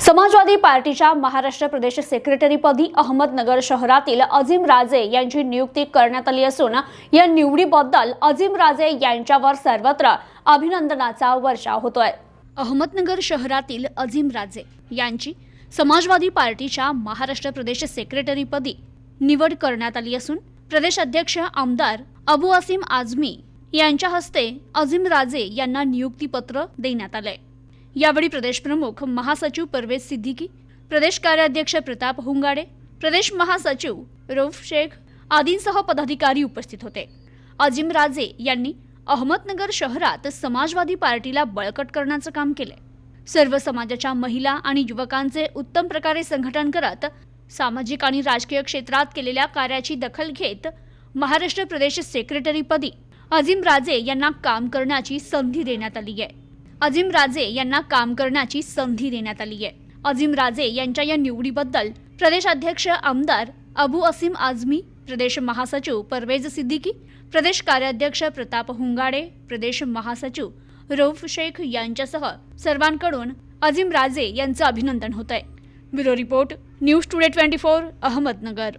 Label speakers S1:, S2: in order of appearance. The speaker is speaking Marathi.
S1: समाजवादी पार्टीच्या महाराष्ट्र प्रदेश सेक्रेटरीपदी अहमदनगर शहरातील अजिम राजे यांची नियुक्ती करण्यात आली असून या निवडीबद्दल अजिम राजे यांच्यावर सर्वत्र अभिनंदनाचा वर्षाव होतोय. अहमदनगर शहरातील अजिम राजे यांची समाजवादी पार्टीच्या महाराष्ट्र प्रदेश सेक्रेटरीपदी निवड करण्यात आली असून प्रदेश अध्यक्ष आमदार अबू असीम आझमी यांच्या हस्ते अजिम राजे यांना नियुक्तीपत्र देण्यात आलंय. यावेळी प्रदेश प्रमुख महासचिव परवेज सिद्दीकी प्रदेश कार्याध्यक्ष प्रताप हुंगाडे प्रदेश महासचिव रौफ शेख आदींसह पदाधिकारी उपस्थित होते. अजिम राजे यांनी अहमदनगर शहरात समाजवादी पार्टीला बळकट करण्याचं काम केलंय. सर्व समाजाच्या महिला आणि युवकांचे उत्तम प्रकारे संघटन करत सामाजिक आणि राजकीय क्षेत्रात केलेल्या कार्याची दखल घेत महाराष्ट्र प्रदेश सेक्रेटरीपदी अजिम राजे यांना काम करण्याची संधी देण्यात आली आहे अजिम राजे यांना काम करण्याची संधी देण्यात आली आहे. अजिम राजे यांच्या या निवडीबद्दल प्रदेशाध्यक्ष आमदार अबू असीम आझमी प्रदेश महासचिव परवेज सिद्दीकी प्रदेश कार्याध्यक्ष प्रताप हुंगाडे प्रदेश महासचिव रौफ शेख यांच्यासह सर्वांकडून अजिम राजे यांचं अभिनंदन होत आहे bureau report news today twenty four Ahmednagar.